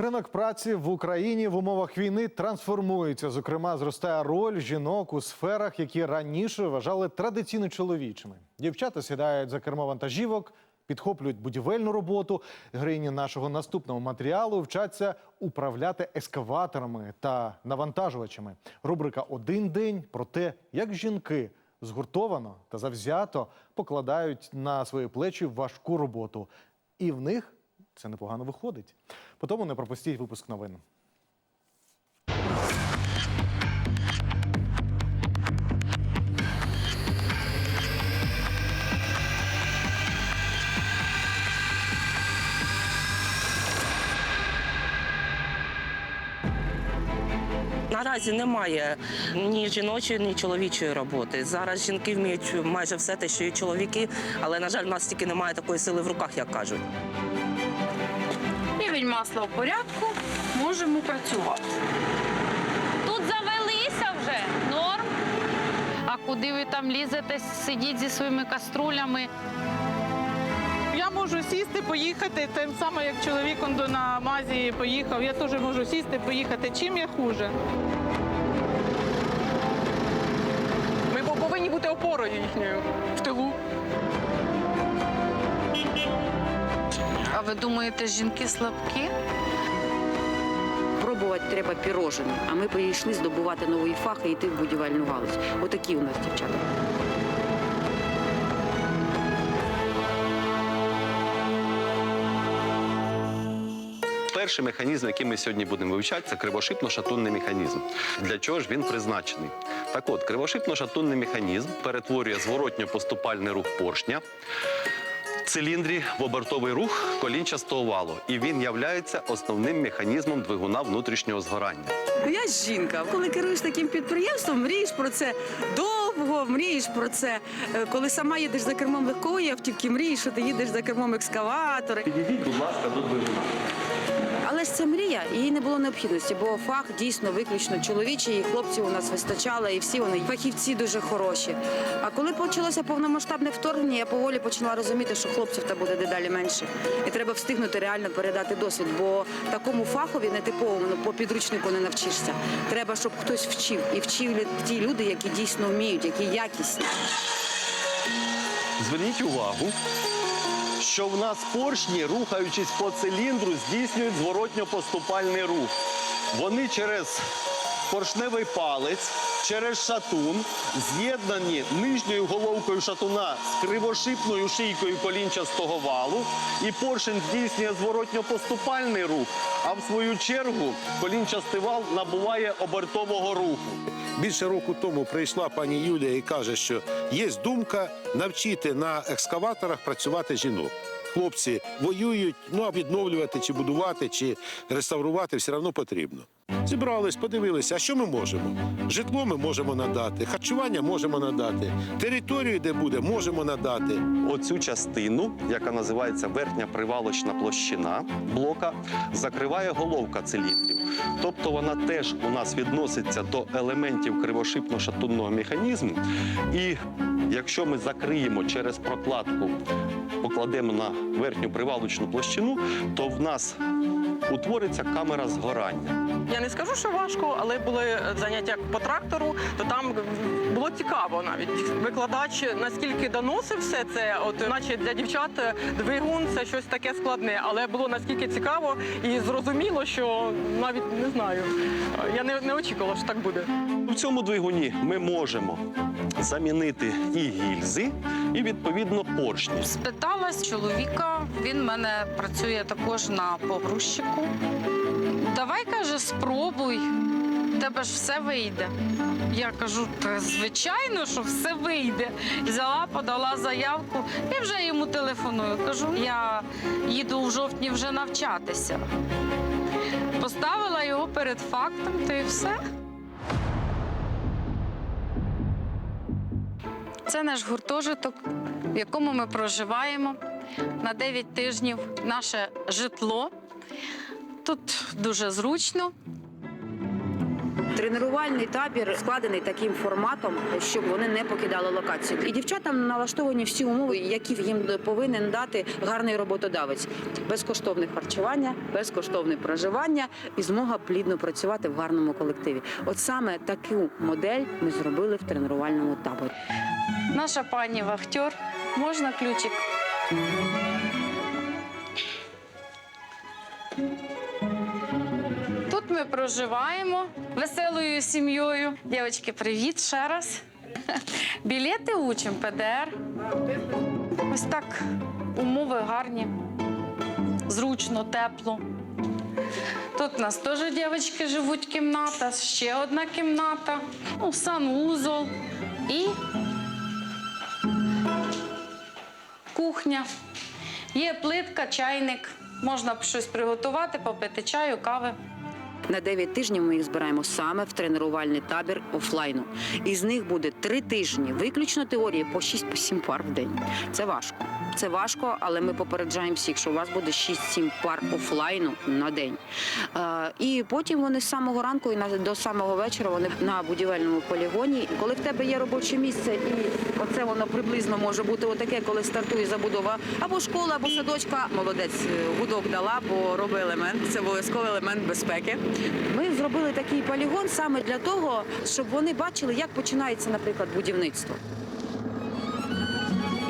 Ринок праці в Україні в умовах війни трансформується. Зокрема, зростає роль жінок у сферах, які раніше вважали традиційно чоловічими. Дівчата сідають за кермо вантажівок, підхоплюють будівельну роботу. Героїні нашого наступного матеріалу вчаться управляти ескаваторами та навантажувачами. Рубрика Один день про те, як жінки згуртовано та завзято покладають на свої плечі важку роботу. І в них це непогано виходить. По тому не пропустіть випуск новин. Наразі немає ні жіночої, ні чоловічої роботи. Зараз жінки вміють майже все те, що і чоловіки, але на жаль, в нас тільки немає такої сили в руках, як кажуть. Масла в порядку, можемо працювати. Тут завелися вже. Норм. А куди ви там лізете, сидіть зі своїми каструлями? Я можу сісти, поїхати, тим самим, як чоловік он до- на мазі поїхав, я теж можу сісти, поїхати. Чим я хуже? Ми повинні бути опорою їхньою в тилу. А ви думаєте, жінки слабкі? Пробувати треба пірожені, а ми прийшли здобувати новий фах і йти в будівельну галузь. Отакі у нас дівчата. Перший механізм, який ми сьогодні будемо вивчати, це кривошипно-шатунний механізм. Для чого ж він призначений? Так от, кривошипно-шатунний механізм перетворює зворотньо-поступальний рух поршня циліндрі в обертовий рух колінчастого валу. І він являється основним механізмом двигуна внутрішнього згорання. Я ж жінка. Коли керуєш таким підприємством, мрієш про це довго, мрієш про це. Е, Коли сама їдеш за кермом легкої автівки, мрієш, що ти їдеш за кермом екскаватора. Підійдіть, будь ласка, до двигуна. Але ж це мрія, і не було необхідності, бо фах дійсно виключно чоловічий, і хлопців у нас вистачало, і всі вони фахівці дуже хороші. А коли почалося повномасштабне вторгнення, я поволі почала розуміти, що хлопців та буде дедалі менше. І треба встигнути реально передати досвід, бо такому фахові нетиповому по підручнику не навчишся. Треба, щоб хтось вчив і вчив ті люди, які дійсно вміють, які якісні. Зверніть увагу, що в нас поршні, рухаючись по циліндру, здійснюють зворотньо-поступальний рух. Вони через поршневий палець, через шатун, з'єднані нижньою головкою шатуна з кривошипною шийкою колінчастого валу, і поршень здійснює зворотньо-поступальний рух, а в свою чергу колінчастий вал набуває обертового руху. Більше року тому прийшла пані Юлія і каже, що є думка навчити на екскаваторах працювати жінок. Хлопці воюють, ну а відновлювати, чи будувати, чи реставрувати все одно потрібно. Зібрались, подивилися, а що ми можемо? Житло ми можемо надати, харчування можемо надати, територію, де буде, можемо надати. Оцю частину, яка називається верхня привалочна площина блока, закриває головка циліндрів. Тобто вона теж у нас відноситься до елементів кривошипно-шатунного механізму. І якщо ми закриємо через прокладку, покладемо на верхню привалочну площину, то в нас утвориться камера згорання. Я не скажу, що важко, але були заняття по трактору, то там було цікаво навіть. Викладач наскільки доносив все це, от наче для дівчат двигун це щось таке складне, але було наскільки цікаво і зрозуміло, що навіть не знаю. Я не, не очікувала, що так буде. В цьому двигуні ми можемо замінити і гільзи, і відповідно поршні. Спиталась чоловіка, він в мене працює також на погрузчику. Давай, каже, спробуй, в тебе ж все вийде. Я кажу, та звичайно, що все вийде. Взяла, подала заявку і вже йому телефоную. Кажу, я їду в жовтні вже навчатися. Поставила його перед фактом, то і все. Це наш гуртожиток, в якому ми проживаємо на 9 тижнів наше житло. Тут дуже зручно. Тренувальний табір складений таким форматом, щоб вони не покидали локацію. І дівчатам налаштовані всі умови, які їм повинен дати гарний роботодавець: безкоштовне харчування, безкоштовне проживання і змога плідно працювати в гарному колективі. От саме таку модель ми зробили в тренувальному таборі. Наша пані вахтер, можна ключик? Проживаємо веселою сім'єю. Дівчатки, привіт ще раз. Білети учимо ПДР. Ось так умови гарні, зручно, тепло. Тут у нас теж дівчатки живуть кімната, ще одна кімната, ну, санузол і кухня. Є плитка, чайник. Можна щось приготувати, попити чаю, кави. На 9 тижнів ми їх збираємо саме в тренувальний табір офлайну. Із них буде 3 тижні, виключно теорії по 6-7 пар в день. Це важко. Це важко, але ми попереджаємо всіх, що у вас буде 6-7 пар офлайну на день. Е, і потім вони з самого ранку і на- до самого вечора вони на будівельному полігоні. Коли в тебе є робоче місце, і оце воно приблизно може бути отаке, коли стартує забудова або школа, або садочка. Молодець е, гудок дала, бо робить елемент. Це обов'язковий елемент безпеки. Ми зробили такий полігон саме для того, щоб вони бачили, як починається, наприклад, будівництво.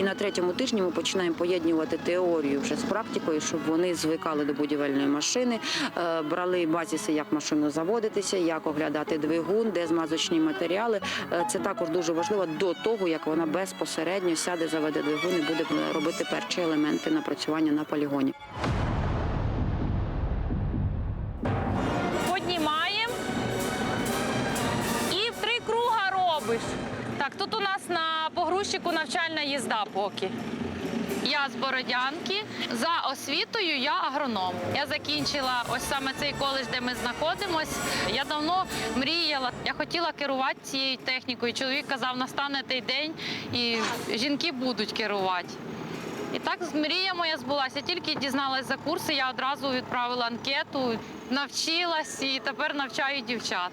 І на третьому тижні ми починаємо поєднувати теорію вже з практикою, щоб вони звикали до будівельної машини, е, брали базіси, як машину заводитися, як оглядати двигун, де змазочні матеріали. Е, Це також дуже важливо до того, як вона безпосередньо сяде, заведе двигун і буде робити перші елементи напрацювання на полігоні. Так, тут у нас на погрузчику навчальна їзда поки. Я з Бородянки. За освітою я агроном. Я закінчила ось саме цей коледж, де ми знаходимось. Я давно мріяла. Я хотіла керувати цією технікою. Чоловік казав, настане той день, і жінки будуть керувати. І так мрія моя збулася. Тільки дізналась за курси, я одразу відправила анкету, навчилась і тепер навчаю дівчат.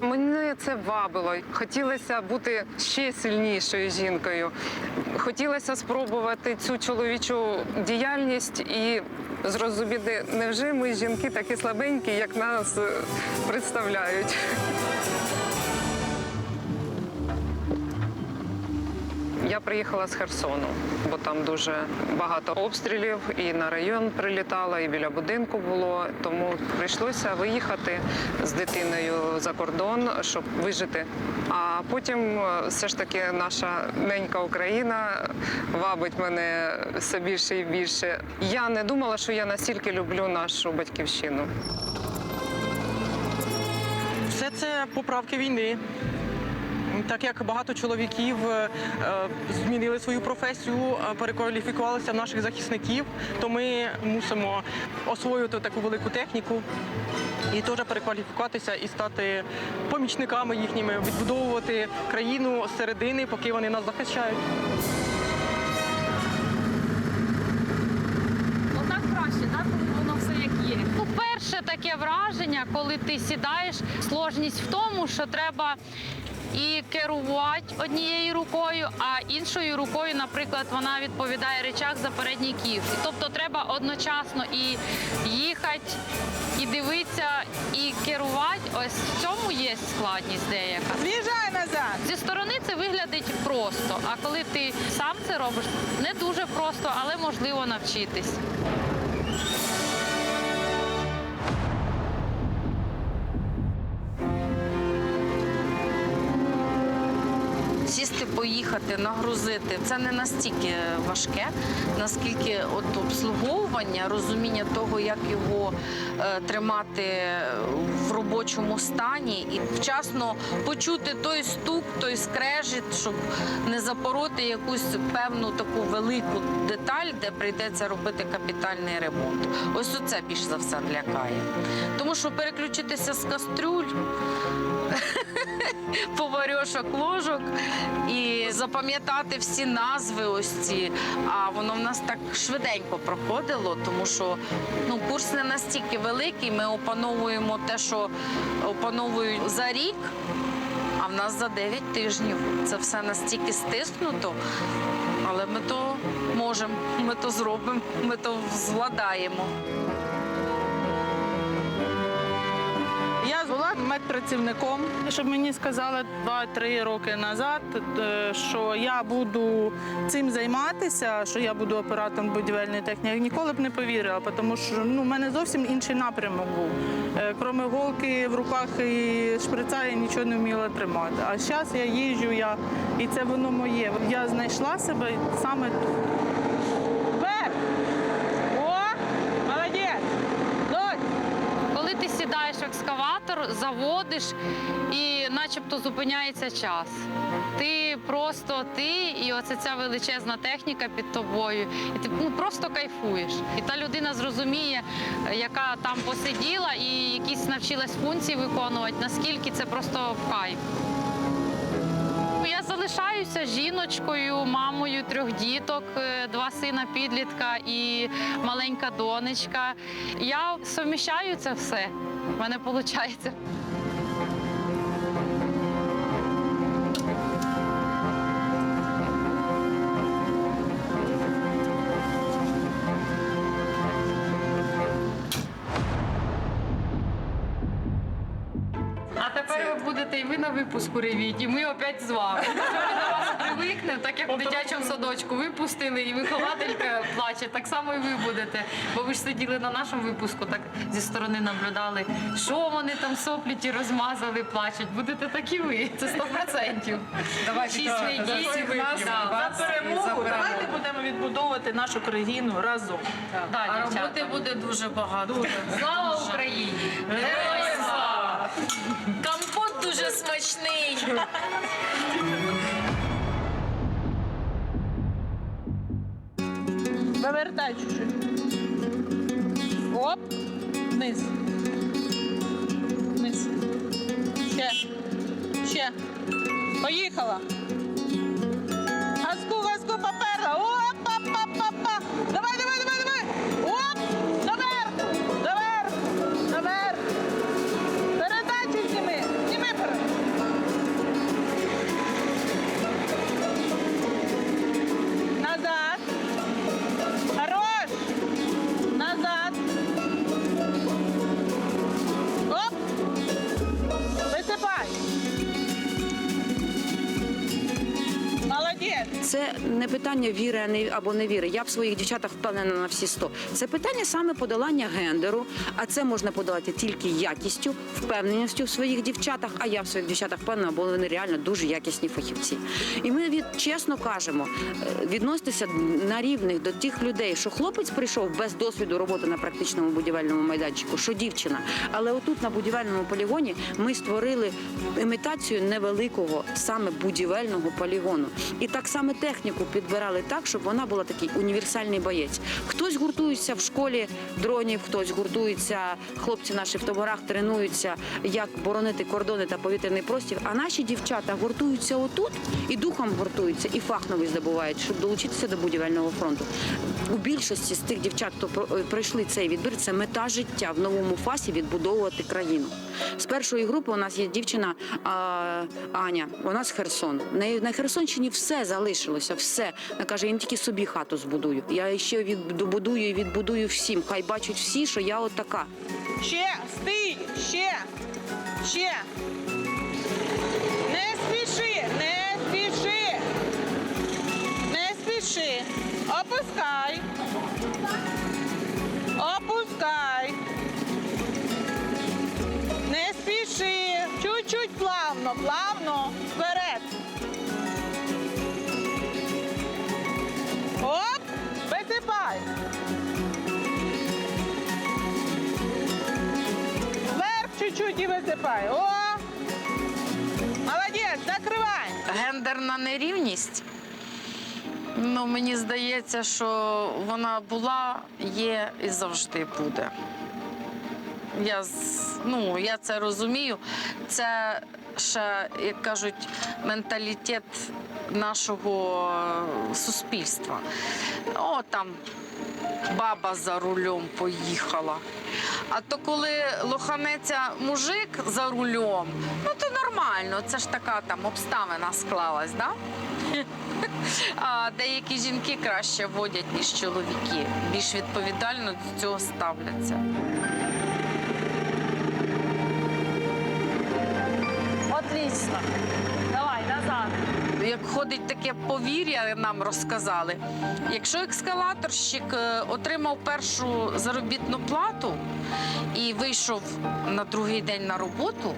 Мене це вабило. Хотілося бути ще сильнішою жінкою. Хотілося спробувати цю чоловічу діяльність і зрозуміти, невже ми жінки такі слабенькі, як нас е, представляють. Я приїхала з Херсону, бо там дуже багато обстрілів, і на район прилітала, і біля будинку було. Тому прийшлося виїхати з дитиною за кордон, щоб вижити. А потім е, все ж таки наша ненька Україна вабить мене все більше і більше. Я не думала, що я настільки люблю нашу батьківщину. Все це поправки війни. Так як багато чоловіків е, е, змінили свою професію, е, перекваліфікувалися в наших захисників, то ми мусимо освоювати таку велику техніку і теж перекваліфікуватися і стати помічниками їхніми, відбудовувати країну з середини, поки вони нас захищають. Отак краще, так, воно все як є. Перше таке враження, коли ти сідаєш, сложність в тому, що треба і керувати однією рукою, а іншою рукою, наприклад, вона відповідає речах за передній ків. І Тобто треба одночасно і їхати, і дивитися, і керувати. Ось в цьому є складність деяка. З'їжджай назад! Зі сторони це виглядить просто, а коли ти сам це робиш, не дуже просто, але можливо навчитись. Сісти, поїхати, нагрузити це не настільки важке, наскільки от обслуговування, розуміння того, як його е, тримати в робочому стані, і вчасно почути той стук, той скрежіт, щоб не запороти якусь певну таку велику деталь, де прийдеться робити капітальний ремонт. Ось оце більш за все лякає. Тому що переключитися з кастрюль поварьошок, ложок запам'ятати всі назви ось ці. А воно в нас так швиденько проходило, тому що ну, курс не настільки великий. Ми опановуємо те, що опановують за рік. А в нас за 9 тижнів це все настільки стиснуто, але ми то можемо, ми то зробимо, ми то зладаємо. Була медпрацівником, щоб мені сказали 2-3 роки назад, е, що я буду цим займатися, що я буду оператором будівельної техніки. Ніколи б не повірила, тому що ну, в мене зовсім інший напрямок був. Е, Крім голки в руках і шприца, я нічого не вміла тримати. А зараз я їжджу, я, і це воно моє. Я знайшла себе саме тут. Вверх! О! Молодець! Дось! Коли ти сідаєш в заводиш і начебто зупиняється час. Ти просто ти і оце ця величезна техніка під тобою. І ти ну, просто кайфуєш. І та людина зрозуміє, яка там посиділа і якісь навчилась функції виконувати, наскільки це просто кайф. Я залишаюся жіночкою, мамою трьох діток, е, два сина підлітка і маленька донечка. Я суміщаю це все. Мене виходить. Ви і на випуску ревіть, і ми опять з вами. Якщо Ми до вас привикнемо, так як в дитячому садочку випустили, і вихователька плаче, так само і ви будете. Бо ви ж сиділи на нашому випуску, так зі сторони наблюдали, що вони там соплі ті розмазали, плачуть. Будете так і ви. Це сто процентів. Шість. Да. За перемогу давайте будемо відбудовувати нашу країну разом. Да, А дівчата. роботи буде дуже багато. Слава Україні! Героям слава! Дуже смачний. Повертай чуть-чуть. Оп. Вниз. Вниз. Ще. Ще. Поїхала. Це не питання віри або не віри. Я в своїх дівчатах впевнена на всі сто. Це питання саме подолання гендеру, а це можна подолати тільки якістю, впевненістю в своїх дівчатах. А я в своїх дівчатах впевнена, бо вони реально дуже якісні фахівці. І ми від чесно кажемо, е, відноситися на рівних до тих людей, що хлопець прийшов без досвіду роботи на практичному будівельному майданчику, що дівчина. Але отут на будівельному полігоні ми створили імітацію невеликого саме будівельного полігону. І так само техніку підбирали так, щоб вона була такий універсальний боєць. Хтось гуртується в школі дронів, хтось гуртується, хлопці наші в таборах тренуються, як боронити кордони та повітряний простір. А наші дівчата гуртуються отут і духом гуртуються, і фах новий здобувають, щоб долучитися до будівельного фронту. У більшості з тих дівчат, хто е, пройшли цей відбір, це мета життя в новому фасі відбудовувати країну. З першої групи у нас є дівчина а, Аня, вона з Херсону. В неї на Херсонщині все залишилося, все. Вона каже, я не тільки собі хату збудую. Я ще відбудую і відбудую всім. Хай бачать всі, що я от така. Ще, стій, ще, ще. Не спіши, не спіши. Не спіши. Опускай. Чуть-чуть висипай. О! Молодець, накривай. Гендерна нерівність. Ну, мені здається, що вона була, є і завжди буде. Я, ну, я це розумію. Це ще, як кажуть, менталітет нашого е, суспільства. О, там баба за рулем поїхала. А то коли лоханеться мужик за рулем, ну то нормально, це ж така там обставина склалась, да? А деякі жінки краще водять, ніж чоловіки. Більш відповідально до цього ставляться. Отлично. Ходить таке повір'я, нам розказали. Якщо ескалаторщик е, отримав першу заробітну плату і вийшов на другий день на роботу,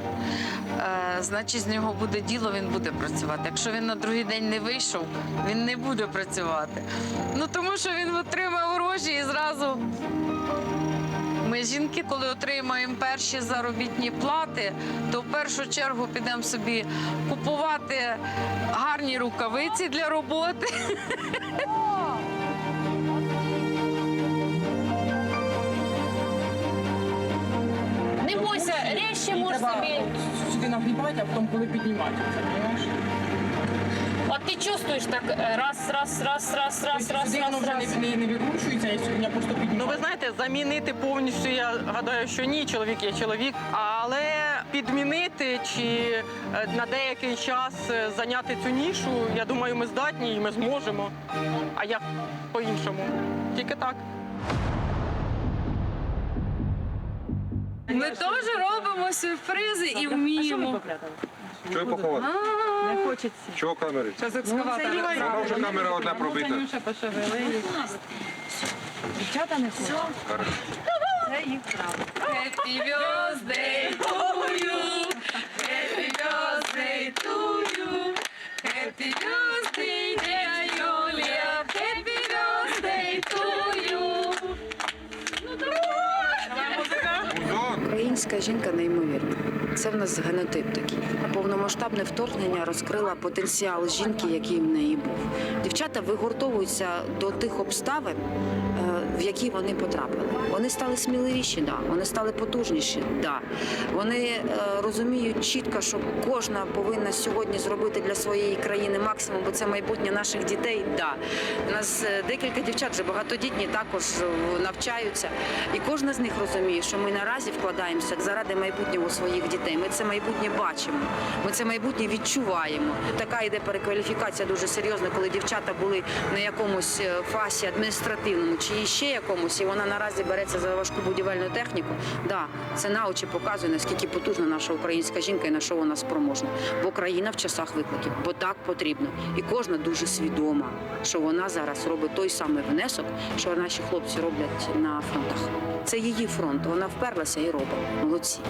е, значить з нього буде діло, він буде працювати. Якщо він на другий день не вийшов, він не буде працювати. Ну тому що він отримав гроші і зразу. Ми жінки, коли отримаємо перші заробітні плати, то в першу чергу підемо собі купувати гарні рукавиці для роботи. Не бойся, резче можеш собі. Сюди нагрібати, а потім коли піднімати. Розумієш? От ти чувствуєш так е, раз, раз, раз, раз, раз, раз, Сюди воно раз, вже раз. не, не, викручується, і сьогодні просто піднімаю. Ну ви знаєте, замінити повністю, я гадаю, що ні, чоловік є чоловік, але підмінити чи е, на деякий час е, зайняти цю нішу, я думаю, ми здатні і ми зможемо. А як по-іншому? Тільки так. Ми теж робимо сюрпризи і вміємо. Чого поховати? Не хочеться. Чого камери? Зараз екскаватор. Вона вже камера одна пробита. Танюша пошевели. Дівчата не хочуть. Happy birthday to you. Happy birthday to you. Happy birthday, dear Юлія. Happy birthday to you. Українська жінка неймовірна. Це в нас генотип такий. Повномасштабне вторгнення розкрило потенціал жінки, який в неї був. Дівчата вигуртовуються до тих обставин, в які вони потрапили. Вони стали сміливіші, да. вони стали потужніші. Да. Вони е, розуміють чітко, що кожна повинна сьогодні зробити для своєї країни максимум, бо це майбутнє наших дітей. Да. У нас е, декілька дівчат вже багатодітні також е, навчаються, і кожна з них розуміє, що ми наразі вкладаємося заради майбутнього своїх дітей. Ми це майбутнє бачимо, ми це майбутнє відчуваємо. Така йде перекваліфікація дуже серйозна, коли дівчата були на якомусь е, фасі адміністративному чи ще якомусь, і вона наразі береться за важку будівельну техніку. Да, це на очі показує, наскільки потужна наша українська жінка і на що вона спроможна. Бо країна в часах викликів, бо так потрібно. І кожна дуже свідома, що вона зараз робить той самий внесок, що наші хлопці роблять на фронтах. Це її фронт. Вона вперлася і робить. Молодці.